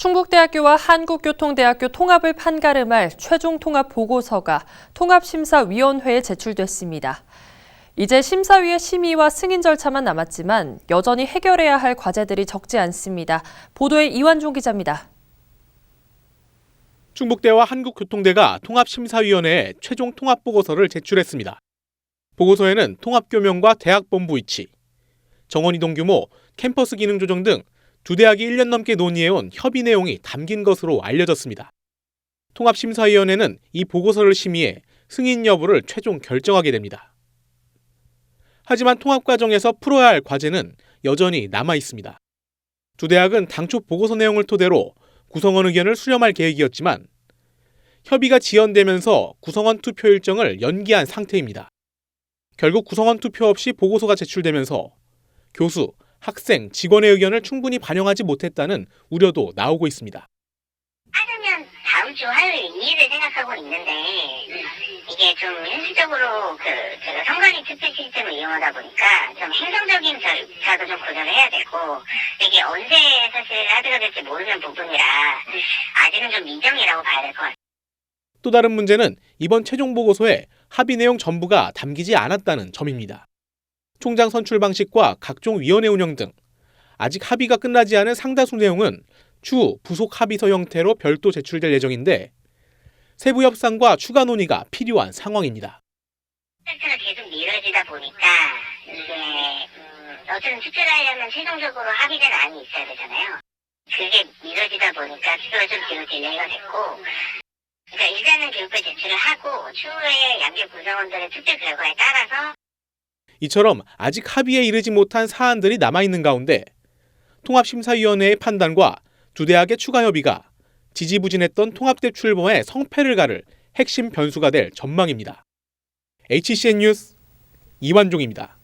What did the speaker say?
충북대학교와 한국교통대학교 통합을 판가름할 최종 통합 보고서가 통합심사위원회에 제출됐습니다. 이제 심사위의 심의와 승인 절차만 남았지만 여전히 해결해야 할 과제들이 적지 않습니다. 보도에 이완종 기자입니다. 충북대와 한국교통대가 통합심사위원회에 최종 통합 보고서를 제출했습니다. 보고서에는 통합교명과 대학본부 위치, 정원 이동 규모, 캠퍼스 기능 조정 등 두 대학이 1년 넘게 논의해온 협의 내용이 담긴 것으로 알려졌습니다. 통합심사위원회는 이 보고서를 심의해 승인 여부를 최종 결정하게 됩니다. 하지만 통합 과정에서 풀어야 할 과제는 여전히 남아 있습니다. 두 대학은 당초 보고서 내용을 토대로 구성원 의견을 수렴할 계획이었지만 협의가 지연되면서 구성원 투표 일정을 연기한 상태입니다. 결국 구성원 투표 없이 보고서가 제출되면서 교수, 학생, 직원의 의견을 충분히 반영하지 못했다는 우려도 나오고 있습니다. 하려면 다음 주 화요일 2일을 생각하고 있는데 이게 좀 현실적으로 그 제가 선관위 투표 시스템을 이용하다 보니까 좀 행정적인 절차도 좀 고려를 해야 되고 이게 언제 사실 합의가 될지 모르는 부분이라 아직은 좀 미정이라고 봐야 될 것 같아요. 또 다른 문제는 이번 최종 보고서에 합의 내용 전부가 담기지 않았다는 점입니다. 총장 선출 방식과 각종 위원회 운영 등 아직 합의가 끝나지 않은 상다수 내용은 추후 부속 합의서 형태로 별도 제출될 예정인데 세부 협상과 추가 논의가 필요한 상황입니다. 절차가 계속 미뤄지다 보니까 이게 음, 어쨌든 투표를 하려면 최종적으로 합의된 안이 있어야 되잖아요. 그게 미뤄지다 보니까 투표가 좀 뒤로 딜레이가 됐고 그러니까 일단은 교육부 제출을 하고 추후에 양쪽 구성원들의 투표 결과에 따라서 이처럼 아직 합의에 이르지 못한 사안들이 남아있는 가운데 통합심사위원회의 판단과 두 대학의 추가 협의가 지지부진했던 통합대 출범의 성패를 가를 핵심 변수가 될 전망입니다. HCN 뉴스 이완종입니다.